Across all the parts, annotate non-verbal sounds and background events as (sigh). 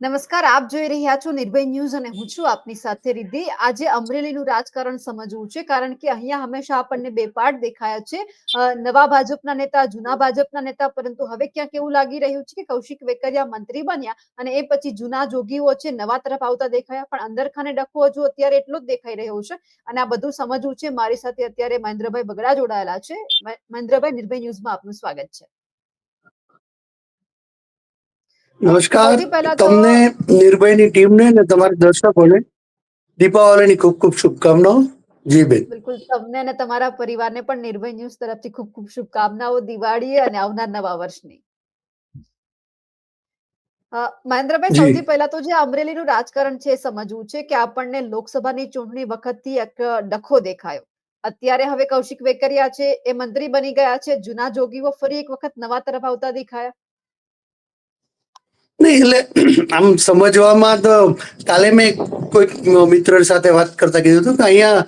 નમસ્કાર, આપ જોઈ રહ્યા છો નિર્ભય ન્યૂઝ અને હું છું આપની સાથે રીધી આજે અમરેલીનું રાજકારણ સમજવું છે, કારણ કે અહીંયા હંમેશા આપણને બે પાર્ટ દેખાયા છે. નવા ભાજપના નેતા, જૂના ભાજપના નેતા, પરંતુ હવે ક્યાંક એવું લાગી રહ્યું છે કે કૌશિક વેકરિયા મંત્રી બન્યા અને એ પછી જૂના જોગીઓ છે, નવા તરફ આવતા દેખાયા, પણ અંદરખાને ડખો હજુ અત્યારે એટલો જ દેખાઈ રહ્યો છે. અને આ બધું સમજવું છે. મારી સાથે અત્યારે મહેન્દ્રભાઈ બગડા જોડાયેલા છે. મહેન્દ્રભાઈ, નિર્ભય ન્યૂઝમાં આપનું સ્વાગત છે. નમસ્કાર. તમને નિર્ભયની ટીમને અને તમારા દર્શકોને દીપાવલીની ખૂબ ખૂબ શુભકામનાઓ. જી બેન. બિલકુલ. તમને અને તમારા પરિવારને પણ નિર્ભય ન્યૂઝ તરફથી ખૂબ ખૂબ શુભકામનાઓ દિવાળી અને આવનાર નવા વર્ષની. મહેન્દ્રભાઈ સૌથી પહેલા તો જે અમરેલીનું રાજકારણ છે એ સમજવું છે કે આપણને લોકસભાની ચૂંટણી વખતથી એક ડખો દેખાયો. અત્યારે હવે કૌશિક વેકરિયા છે એ મંત્રી બની ગયા છે જૂના જોગીઓ ફરી એક વખત નવા તરફ આવતા દેખાયા. નહીં, એટલે આમ સમજવામાં તો કાલે મેં કોઈક મિત્ર સાથે વાત કરતા કીધું હતું કે અહીંયા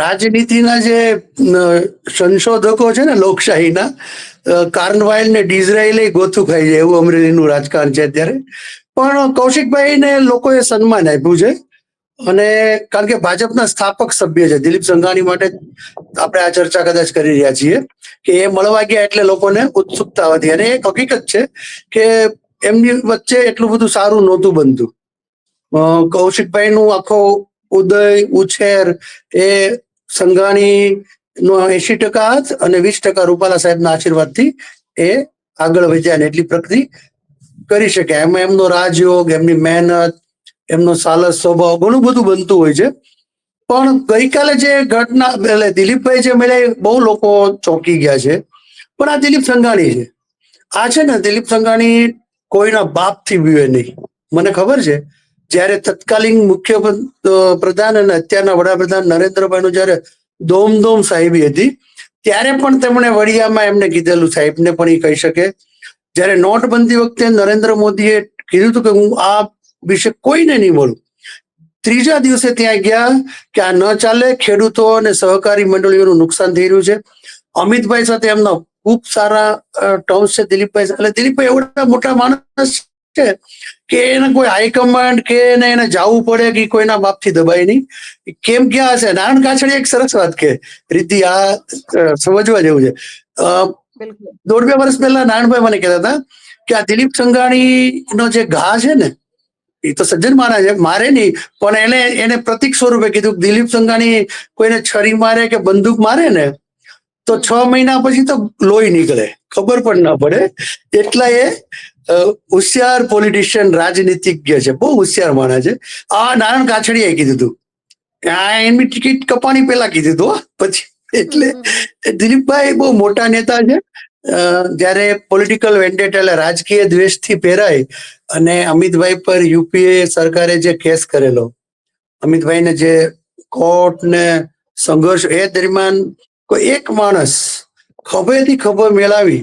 રાજનીતિના જે સંશોધકો છે ને લોકશાહીના કાર્નવાઇલ ને ડિઝરાઇલે ગોથું ખાઈ જાય એવું અમરેલીનું રાજકારણ છે અત્યારે. પણ કૌશિકભાઈને લોકોએ સન્માન આપ્યું છે અને કારણ કે ભાજપના સ્થાપક સભ્ય છે. દિલીપ સંઘાણી માટે આપણે આ ચર્ચા કદાચ કરી રહ્યા છીએ કે એ મળવા ગયા એટલે લોકોને ઉત્સુકતા વધી. અને એક હકીકત છે કે એમની વચ્ચે એટલું બધું સારું નહોતું બનતું. કૌશિકભાઈ કૌશિકભાઈનું આખો ઉદય, ઉછેર એ સંઘાણી નો એસી ટકા હાથ અને વીસ ટકા રૂપાલા સાહેબના આશીર્વાદથી એ આગળ વધ્યા ને એટલી પ્રગતિ કરી શકે એમાં એમનો રાજયોગ, એમની મહેનત, એમનો સાલસ સ્વભાવ ઘણું બધું બનતું હોય છે. પણ ગઈકાલે જે ઘટના, એટલે દિલીપભાઈ જે મળ્યા બહુ લોકો ચોંકી ગયા છે. પણ આ દિલીપ સંઘાણી છે. આ છે ને, દિલીપ સંઘાણી કોઈના બાપથી બીવે નહીં. મને ખબર છે, જ્યારે તત્કાલીન મુખ્ય પ્રધાન અને અત્યારના વડાપ્રધાન નરેન્દ્રભાઈનું જ્યારે દોમ દોમ સાહેબી હતી, ત્યારે પણ તેમણે વડિયામાં એમને કીધેલું, સાહેબને પણ એ કહી શકે. જ્યારે નોટબંધી વખતે નરેન્દ્ર મોદીએ કીધું હતું કે હું આ વિશે કોઈને નહીં બોલું. ત્રીજા દિવસે ત્યાં ગયા કે આ ન ચાલે, ખેડૂતો અને સહકારી મંડળીઓનું નુકસાન થઈ રહ્યું છે. અમિતભાઈ સાથે એમના ખૂબ સારા ટર્મ્સ છે દિલીપભાઈ. એટલે દિલીપભાઈ એવડા મોટા માણસ છે કે એને કોઈ હાઈકમાન્ડ કે એને એને જવું પડે કે કોઈના બાપથી દબાય નહીં. કેમ ક્યાં હશે નારાયણ કાછડી એક સરસ વાત કે રીતિ આ સમજવા જેવું છે. દોઢ બે વર્ષ પહેલા નારાયણભાઈ મને કહેતા હતા કે આ દિલીપ સંઘાણી નો જે ઘા છે ને એ તો સજ્જન મારા છે મારે નહીં. પણ એને એને પ્રતિક સ્વરૂપે કીધું કે દિલીપ સંઘાણી કોઈને છરી મારે કે બંદૂક મારે ને તો છ મહિના પછી તો લોહી નીકળે. ખબર પણ ન પડે. એટલા એ હોશિયાર પોલિટિશિયન રાજનીતિજ્ઞ છે. બહુ હોશિયાર માણસ છે. આ નારાયણ કાછડીએ કીધું હતું આ એમની ટિકિટ કપાણી પેલા કીધું હતું પછી એટલે દિલીપભાઈ બહુ મોટા નેતા છે. જ્યારે પોલિટિકલ વેન્ડેટ એટલે રાજકીય દ્વેષથી પહેરાય અને અમિતભાઈ પર યુપીએ સરકારે જે કેસ કરેલો અમિતભાઈને જે કોર્ટ ને સંઘર્ષ એ દરમિયાન કોઈ એક માણસ ખભેથી ખભે મેળવી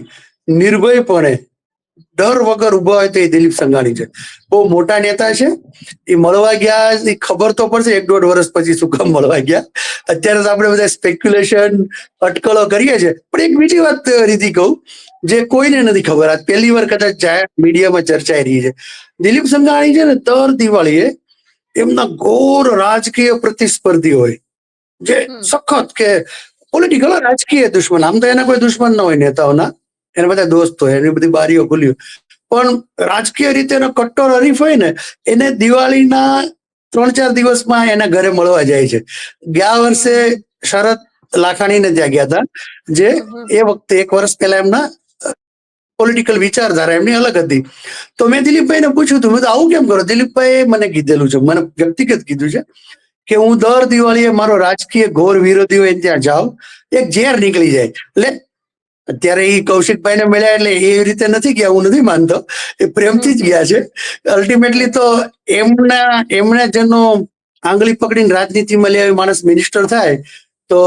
નિર્ભયપણે ડર વગર ઊભા હોય તો એ દિલીપ સંઘાણી છે. બહુ મોટા નેતા છે. એ મળવા ગયા એ ખબર તો પડશે એક દોઢ વર્ષ પછી શું કામ મળવા ગયા. અત્યારે તો આપણે બધા સ્પેક્યુલેશન અટકળો કરીએ છીએ. પણ એક બીજી વાત રીતિ કહું જે કોઈને નથી ખબર. આ પહેલી વાર કદાચ જાહેર મીડિયામાં ચર્ચાઈ રહી છે. દિલીપ સંઘાણી છે ને દર દિવાળીએ એમના ઘોર રાજકીય પ્રતિસ્પર્ધી હોય. જે સખત કે પોલિટિકલ રાજકીય દુશ્મન. આમ તો એના કોઈ દુશ્મન ન હોય નેતાઓના. એના બધા દોસ્ત હોય એની બધી બારીઓ ખુલ્યું પણ રાજકીય રીતે એનો કટ્ટર હરીફ હોય ને એને દિવાળીના ત્રણ ચાર દિવસમાં એના ઘરે મળવા જાય છે. ગયા વર્ષે શરદ લાખાણીને ત્યાં ગયા હતા જે એ વખતે એક વર્ષ પહેલા એમના પોલિટિકલ વિચારધારા એમની અલગ હતી. તો મેં દિલીપભાઈને પૂછ્યું હતું કીધું, આવું કેમ કરો? દિલીપભાઈએ મને કીધેલું છે મને વ્યક્તિગત કીધું છે. કે હું દર દિવાળીએ મારો રાજકીય ઘોર વિરોધી હોય ત્યાં જાઉં, એક ઝેર નીકળી જાય. એટલે અત્યારે એ કૌશિકભાઈને મળ્યા એટલે એ રીતે નથી ગયા, હું નથી માનતો. એ પ્રેમથી જ ગયા છે. અલ્ટિમેટલી તો એમના એમણે જેનો આંગળી પકડીને રાજનીતિમાં લે માણસ મિનિસ્ટર થાય, તો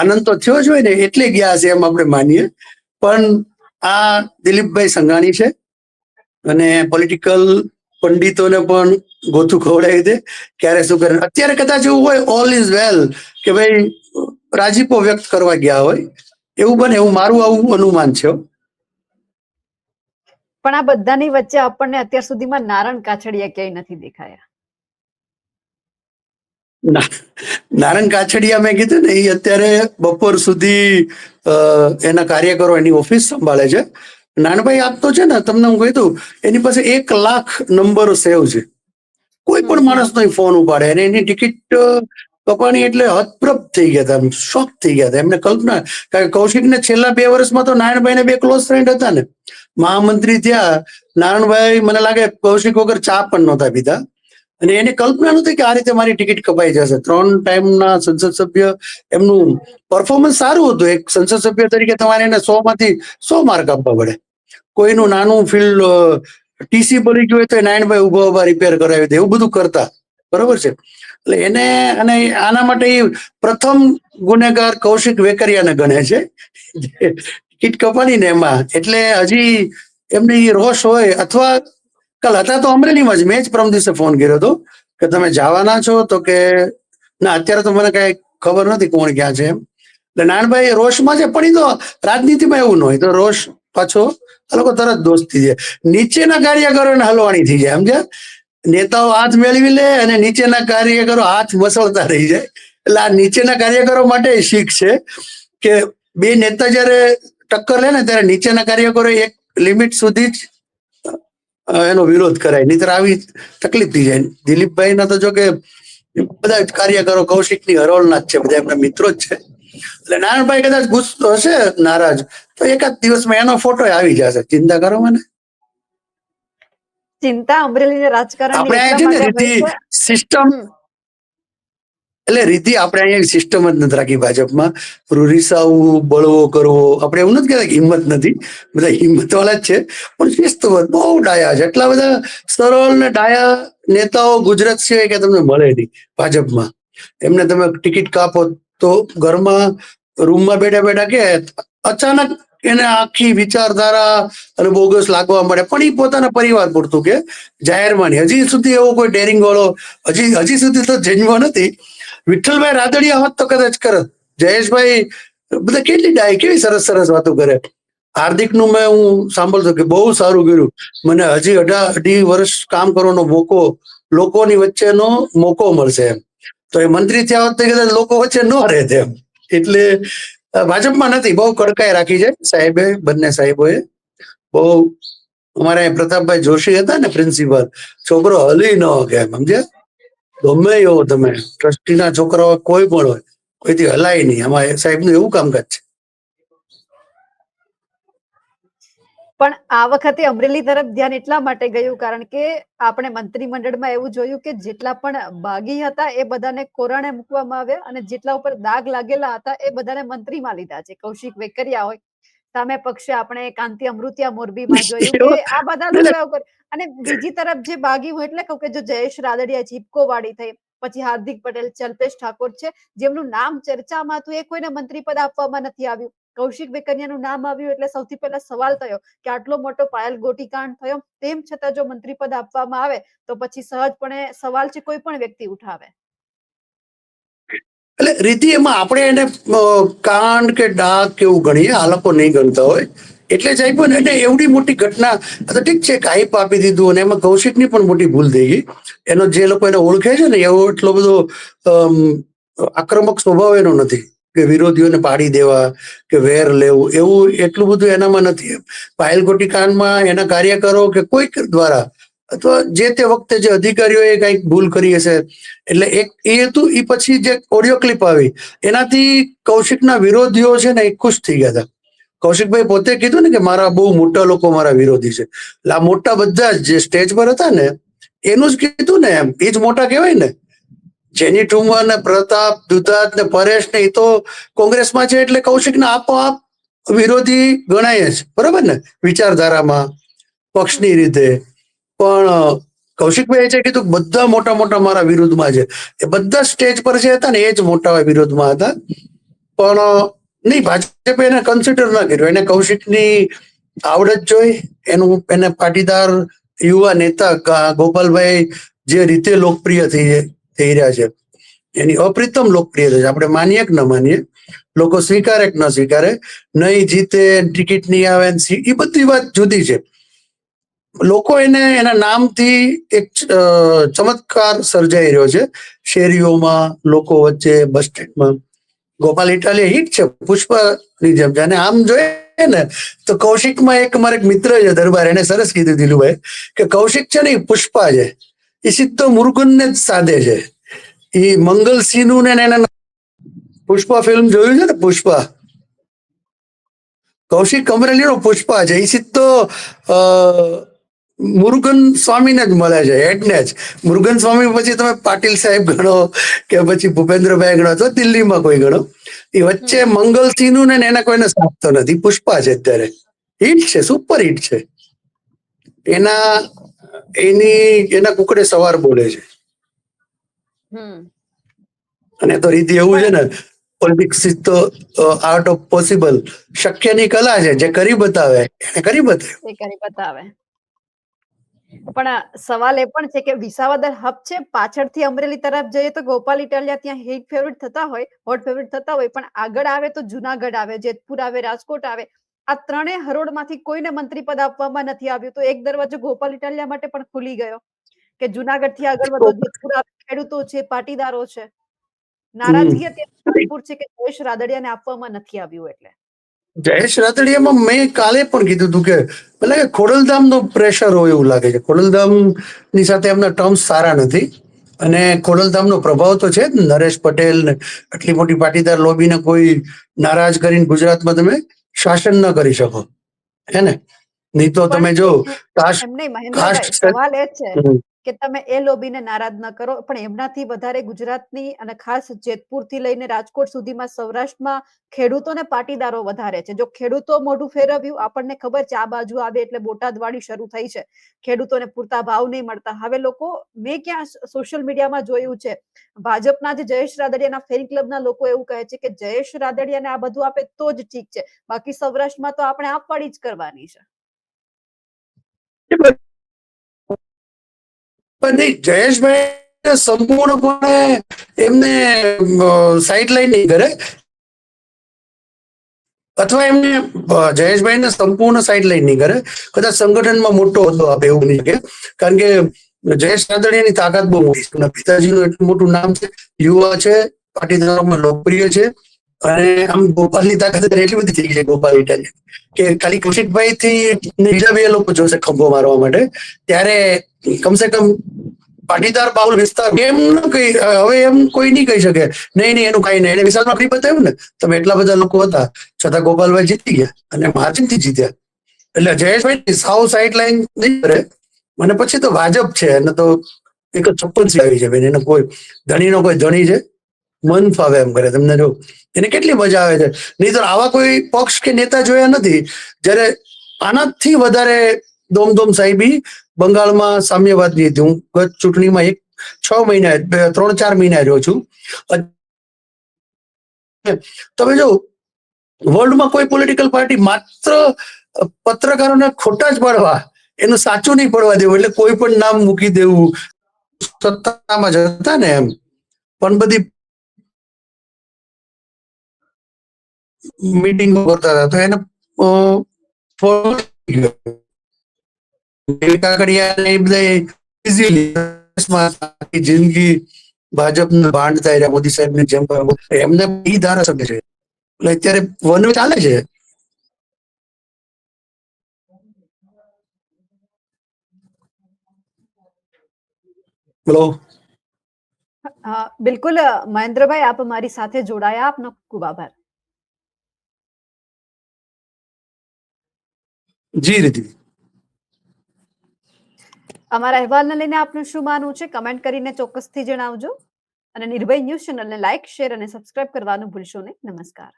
આનંદ તો થયો જ હોય ને, એટલે ગયા છે એમ આપણે માનીએ. પણ આ દિલીપભાઈ સંઘાણી છે અને પોલિટિકલ પંડિતોને પણ ગોથું ખવડાવી દે. ક્યારે શું કરે? અત્યારે કદાચ એવું હોય ઓલ ઇઝ વેલ કે ભાઈ રાજીપો વ્યક્ત કરવા ગયા હોય. એવું બને એવું મારું આવું અનુમાન છે પણ આ બધાની વચ્ચે આપણને અત્યાર સુધીમાં નારણ કાછડિયા ક્યાંય નથી દેખાયા. ના. નારાયણ કાછડિયા મેં કીધું ને એ અત્યારે બપોર સુધી એના કાર્યકરો એની ઓફિસ સંભાળે છે. નાનભાઈ આપ તો છે ને તમને હું કહી દઉં એની પાસે એક લાખ નંબર સેવ છે. કોઈ પણ માણસનો ઈ ફોન ઉપાડે. અને એની ટિકિટ કપાણી એટલે હતપ્રભ થઈ ગયા હતા શોક થઈ ગયા હતા. એમને કલ્પના કારણ કે કૌશિકને છેલ્લા બે વર્ષમાં તો નારાયણભાઈને બે ક્લોઝ ફ્રેન્ડ હતા ને. મહામંત્રી થયા નારાયણભાઈ મને લાગે કૌશિક વગર ચા પણ નહોતા પીધા. અને એને કલ્પના નહોતી કે આ રીતે મારી ટિકિટ કપાઈ જશે. ત્રણ ટાઈમના સંસદ સભ્ય એમનું પરફોર્મન્સ સારું હતું. એક સંસદ સભ્ય તરીકે તમારે એને સો માંથી સો માર્ક આપવા પડે. કોઈનું નાનું ફિલ્ડ ટીસી પડી ગયું હોય તો નાયણભાઈ ઊભા ઊભા રિપેર કરાવી દે. એવું બધું કરતા. બરોબર છે? એટલે એને અને આના માટે પ્રથમ ગુનેગાર કૌશિક વેકરિયાને ગણે છે. કીટ કપાણી ને એમાં. એટલે હજી એમને રોષ હોય અથવા કાલ હતા તો અમરેલીમાં જ. મેં જ પરમ દિવસે ફોન કર્યો હતો કે તમે જવાના છો તો કે ના, અત્યારે તો મને કઈ ખબર નથી કોણ ક્યાં છે એમ. એટલે નાનભાઈ રોષમાં છે, પણ એ તો રાજનીતિમાં એવું ન હોય. તો રોષ પાછો આ લોકો તરત દોસ્તી છે નીચેના કાર્યકરોને હલવાણી થઈ જાય, સમજ્યા? નેતાઓ હાથ મેળવી લે અને નીચેના કાર્યકરો હાથ મસળતા રહી જાય. એટલે આ નીચેના કાર્યકરો માટે શીખ છે કે બે નેતા જ્યારે ટક્કર લે ને ત્યારે નીચેના કાર્યકરો એક લિમિટ સુધી જ એનો વિરોધ કરાય. નહીતર આવી તકલીફ થઈ જાય. દિલીપભાઈ ના તો જો કે બધા જ કાર્યકરો કૌશિકની હરોળના જ છે, બધા એમના મિત્રો જ છે. એટલે નારાયણભાઈ કદાચ ગુસ્સો હશે નારાજ. તો એકાદ દિવસમાં એનો ફોટો આવી જશે. ચિંતા કરો મને. ચિંતા અમરેલીના રાજકારણ આપણે અહીંયા છે ને રીતિ સિસ્ટમ એટલે રીતિ આપણે અહીંયા સિસ્ટમ જ નથી રાખી ભાજપમાં. રીસાવું બળવો કરવો આપણે એવું નથી કહેતા કે હિંમત નથી. બધા હિંમત વાળા જ છે. પણ શિસ્તબદ્ધ બહુ ડાયા છે. એટલા બધા સરળ ને ડાયા નેતાઓ ગુજરાત સિવાય કે તમને મળે નહીં ભાજપમાં. એમને તમે ટિકિટ કાપો તો ઘરમાં રૂમમાં બેઠા બેઠા કે અચાનક એને આખી વિચારધારા અને બોગસ લાગવા મળે પણ એ પોતાના પરિવાર પૂરતું કે જાહેરમાં નહીં. હજી સુધી એવો કોઈ ડેરિંગ વાળો હજી હજી સુધી તો જન્મ્યો નથી. વિઠ્ઠલભાઈ રાદડિયા હોત તો કદાચ કરત જયેશભાઈ બધા કેટલી ડાય, કેવી સરસ સરસ વાતો કરે. હાર્દિકનું મેં હું સાંભળતો કે બહુ સારું કર્યું. મને હજી અઢા, અઢી વર્ષ કામ કરવાનો મોકો, લોકોની વચ્ચેનો મોકો મળશે એમ. તો એ મંત્રી થયા હોત કદાચ લોકો વચ્ચે ન રહે તેમ એટલે ભાજપમાં નથી, બહુ કડકાઈ રાખી છે સાહેબે, બંને સાહેબોએ. બહુ અમારા પ્રતાપભાઈ જોશી હતા ને પ્રિન્સિપલ, છોકરો હલી ન કે એમ, સમજ્યા? ગમે એવો તમે, ટ્રસ્ટીના છોકરાઓ કોઈ પણ હોય, કોઈથી હલાય નહીં. આમાં સાહેબનું એવું કામકાજ છે. પણ આ વખતે અમરેલી તરફ ધ્યાન એટલા માટે ગયું કારણ કે આપણે મંત્રીમંડળમાં એવું જોયું કે જેટલા પણ બાગી હતા એ બધાને કોરાણે મૂકવામાં આવ્યા અને જેટલા ઉપર દાગ લાગેલા હતા એ બધાને મંત્રીમાં લીધા છે કૌશિક વેકરિયા હોય સામે પક્ષે આપણે કાંતિ અમૃતિયા મોરબીમાં (laughs) જોયું કે આ બધા. અને બીજી તરફ જે બાગી હોય એટલે કહું કે જો જયેશ રાદડિયા જીપકો વાળી થઈ પછી હાર્દિક પટેલ, ચલ્પેશ ઠાકોર છે, જેમનું નામ ચર્ચામાં હતું, એ કોઈને મંત્રી પદ આપવામાં નથી આવ્યું. કૌશિક વેકરિયાનું નામ આવ્યું એટલે સૌથી પહેલા સવાલ થયો કે આટલો મોટો પાયલ ગોટીકાંડ થયો, તેમ છતાં જો મંત્રી પદ આપવામાં આવે, તો પછી સહજપણે સવાલ છે કોઈ પણ વ્યક્તિ ઉઠાવે. એટલે રીતિ એમાં આપણે એને કાંડ કે ડાક કે એવું ગણીએ, આ લોકો નહીં ગણતા હોય. એટલે જ આપ્યો ને એવડી મોટી ઘટના તો ઠીક છે કે હાઈપ આપી દીધું અને એમાં કૌશિકની પણ મોટી ભૂલ થઈ ગઈ. એનો જે લોકો એને ઓળખે છે ને, એવો એટલો બધો આક્રમક સ્વભાવ એનો નથી કે વિરોધીઓને પાડી દેવા કે વેર લેવું, એવું એટલું બધું એનામાં નથી પાયલ કોટી કાંડમાં એના કાર્યકરો કે કોઈક દ્વારા અથવા જે તે વખતે જે અધિકારીઓએ કંઈક ભૂલ કરી હશે, એટલે એક એ હતું એ પછી જે ઓડિયો ક્લિપ આવી, એનાથી કૌશિકના વિરોધીઓ છે ને એ ખુશ થઈ ગયા હતા. કૌશિકભાઈ પોતે કીધું ને કે મારા બહુ મોટા લોકો મારા વિરોધી છે. આ મોટા બધા જ સ્ટેજ પર હતા ને, એનું જ કીધું ને એમ. એ જ મોટા કહેવાય ને. જેની ઠુમર ને પ્રતાપ, દુધાત ને પરેશ ને એ તો કોંગ્રેસમાં છે એટલે કૌશિક ને આપોઆપ વિરોધી ગણાય જ. બરોબર ને? વિચારધારામાં, પક્ષની રીતે. પણ કૌશિકભાઈ છે કીધું બધા મોટા મોટા મારા વિરોધમાં છે. એ બધા સ્ટેજ પર જે હતા ને, એ જ મોટા વિરોધમાં હતા. પણ નહીં, ભાજપે એને કન્સિડર ના કર્યું. એને કૌશિકની આવડત જોઈ. એનું, એને પાટીદાર યુવા નેતા ગોપાલભાઈ જે રીતે લોકપ્રિય થઈ થઈ રહ્યા છે. એની અપ્રિતમ લોકપ્રિયતા છે. આપણે માનીએ કે ન માનીએ? લોકો સ્વીકારે કે ન સ્વીકારે? નહીં જીતે, ટિકિટ નહીં આવે એ બધી વાત જુદી છે. લોકો એને, એના નામથી એક ચમત્કાર સર્જાઈ રહ્યો છે. શેરીઓમાં, લોકો વચ્ચે, બસ સ્ટેન્ડમાં. ગોપાલ ઇટાલિયા હિટ છે પુષ્પની જેમ છે. આમ જોઈએ ને, તો કૌશિકમાં એક મારે મિત્ર છે દરબાર, એને સરસ કીધું દિલુભાઈ, કે કૌશિક છે ને એ પુષ્પા છે. એ સીધો મુરુગનને જ સાધે છે. એ મંગલ સિંહનું ને એના પુષ્પા ફિલ્મ જોયું છે ને, પુષ્પા? કૌશિક અમરેલીનો પુષ્પા છે. એ સીધો મુરુગન સ્વામીને જ મળે છે હેડને જ. મુરુગન સ્વામી પછી તમે પાટીલ સાહેબ ગણો કે પછી ભૂપેન્દ્રભાઈ ગણો અથવા દિલ્હીમાં કોઈ ગણો એ વચ્ચે મંગલસિંહનું ને એના કોઈને સાથતો નથી પુષ્પા છે અત્યારે. હિટ છે સુપર હિટ છે. એના એની એના કુકડે સવાર બોલે છે. અને તો રીતિ એવું છે ને પોલિટિક્સ ઇઝ તો આર્ટ ઓફ પોસિબલ શક્યની કલા છે જે કરી બતાવે એને કરી બતાવે. કરી બતાવે. પણ સવાલ એ પણ છે કે વિસાવદર હબ છે? પાછળથી અમરેલી તરફ જઈએ તો ગોપાલ ઇટાલિયા ત્યાં હિટ ફેવરિટ થતા હોય હોટ ફેવરિટ થતા હોય, પણ આગળ આવે તો જુનાગઢ આવે, જેતપુર આવે, રાજકોટ આવે. આ ત્રણેય હરોળમાંથી કોઈને મંત્રી પદ આપવામાં નથી આવ્યું. તો એક દરવાજો ગોપાલ ઇટાલિયા માટે પણ ખુલી ગયો કે જુનાગઢથી આગળ વધો. જેતપુર ખેડૂતો છે, પાટીદારો છે. નારાજગી અત્યારે છે કે જયેશ રાદડિયાને આપવામાં નથી આવ્યું એટલે. જયેશ રાતડિયામાં મેં કાલે પણ કીધું હતું કે એટલે કે ખોડલધામનો પ્રેશર હોય એવું લાગે છે. ખોડલધામની સાથે એમના ટર્મ્સ સારા નથી. અને ખોડલધામનો પ્રભાવ તો છે જ. નરેશ પટેલ ને આટલી મોટી પાટીદાર લોબીને કોઈ નારાજ કરીને ગુજરાતમાં તમે શાસન ન કરી શકો. હે ને? નહીં તો તમે જો કાસ્ટ સવાલ એ છે. કે તમે એ લોબીને નારાજ ન કરો. પણ એમનાથી વધારે ગુજરાતની અને ખાસ જેતપુરથી લઈને રાજકોટ સુધીમાં સૌરાષ્ટ્રમાં ખેડૂતોને પાટીદારો વધારે છે. જો ખેડૂતો મોઢું ફેરવ્યું, આપણને ખબર છે આ બાજુ આવે એટલે બોટાદવાડી શરૂ થઈ છે. ખેડૂતોને પૂરતા ભાવ નહીં મળતા. હવે લોકો, મેં ક્યાં સોશિયલ મીડિયામાં જોયું છે, ભાજપના જે જયેશ રાદડિયાના ફેન ક્લબના લોકો એવું કહે છે કે જયેશ રાદડિયાને આ બધું આપે તો જ ઠીક છે. બાકી સૌરાષ્ટ્રમાં તો આપણે આપવાડી જ કરવાની છે. પણ નહીં જયેશભાઈ સંપૂર્ણપણે એમને સાઇડ લાઈન નહીં કરે અથવા એમને જયેશભાઈને સંપૂર્ણ સાઇડ લાઈન નહીં કરે કદાચ સંગઠનમાં મોટો હતો આપે એવું નહીં કે કારણ કે જયેશ રાદડિયાની તાકાત બહુ મોટી છે. પિતાજીનું એટલું મોટું નામ છે. યુવા છે, પાટીદારોમાં લોકપ્રિય છે. અને આમ ગોપાલની તાકાત એટલી બધી થઈ ગઈ છે ગોપાલ ઇટાલિયા કે ખાલી કૌશિકભાઈ થી બીજા બે લોકો જોશે ખંભો મારવા માટે. ત્યારે કમસે કમ પાટીદાર બાઉલ વિસ્તાર એમ કહી, હવે એમ કોઈ નહીં કહી શકે. નહીં નહીં, એનું કઈ નહીં. એને વિશાલમાં ફ્રી બતાવ્યું ને? તમે એટલા બધા લોકો હતા. છતાં ગોપાલભાઈ જીતી ગયા અને માર્જિનથી જીત્યા. એટલે જયેશભાઈ સાવ સાઈડ લાઈન નહીં કરે. અને પછી તો ભાજપ છે. અને તો એક છપ્પન આવી છે બેન. એને કોઈ ધણીનો કોઈ ધણી છે. મન ફાવે એમ કરે, તમને જો એને કેટલી મજા આવે છે. નહીં તો આવા કોઈ પક્ષ કે નેતા જોયા નથી, જ્યારે આનાથી વધારે દોમદોમ સાહેબી બંગાળમાં સામ્યવાદ હતી. હું ગત ચૂંટણીમાં એક છ મહિના ત્રણ, ચાર મહિના રહ્યો છું. તમે જો વર્લ્ડમાં કોઈ પોલિટિકલ પાર્ટી માત્ર પત્રકારોને ખોટા જ પાડવા, એનું સાચું નહીં પડવા દેવું, એટલે કોઈ પણ નામ મૂકી દેવું. સત્તામાં જતા ને એમ. પણ બધી મીટિંગો કરતા હતા. તો એને કાકડિયાને એ બધા જિંદગી ભાજપને થાય રહ્યા, મોદી સાહેબને જેમ એમને એ ધારાસભ્ય છે. એટલે અત્યારે વન ચાલે છે? હેલો? બિલકુલ, મહેન્દ્રભાઈ, આપ મારી સાથે જોડાયા. આપનો ખૂબ આભાર. જી રીતિ. અમારા અહેવાલને લઈને આપનું શું માનવું છે? કમેન્ટ કરીને ચોક્કસથી જણાવજો. અને નિર્ભય ન્યૂઝ ચેનલને લાઇક, શેર અને સબસ્ક્રાઇબ કરવાનું ભૂલશો નહીં. નમસ્કાર.